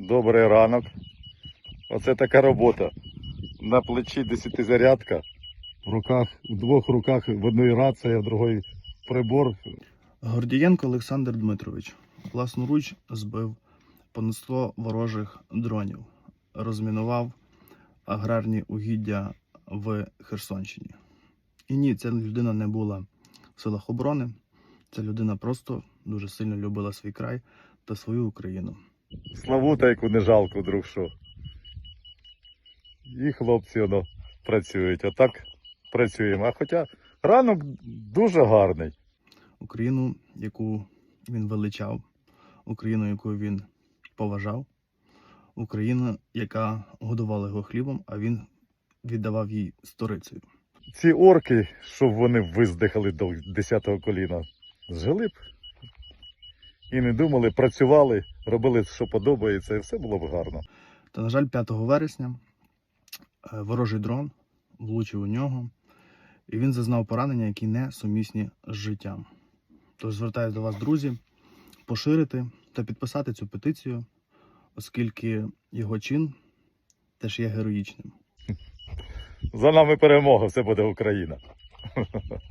Добрий ранок. Оце така робота. На плечі десятизарядка. В руках, в двох руках в одній рація, в другій прибор. Гордієнко Олександр Дмитрович власноруч збив 100 ворожих дронів, розмінував аграрні угіддя в Херсонщині. І ні, ця людина не була в силах оборони. Ця людина просто дуже сильно любила свій край та свою Україну. Славута, яку не жалко, друг що. І хлопці воно працюють. Отак працюємо. А хоча ранок дуже гарний. Україну, яку він величав, Україну, яку він поважав, Україну, яка годувала його хлібом, а він віддавав їй сторицею. Ці орки, щоб вони виздихали до 10-го коліна, зжили б. І не думали, працювали, робили, що подобається, і все було б гарно. Та, на жаль, 5 вересня е, ворожий дрон влучив у нього, і він зазнав поранення, які не сумісні з життям. Тож звертаюся до вас, друзі, поширити та підписати цю петицію, оскільки його чин теж є героїчним. За нами перемога, все буде Україна.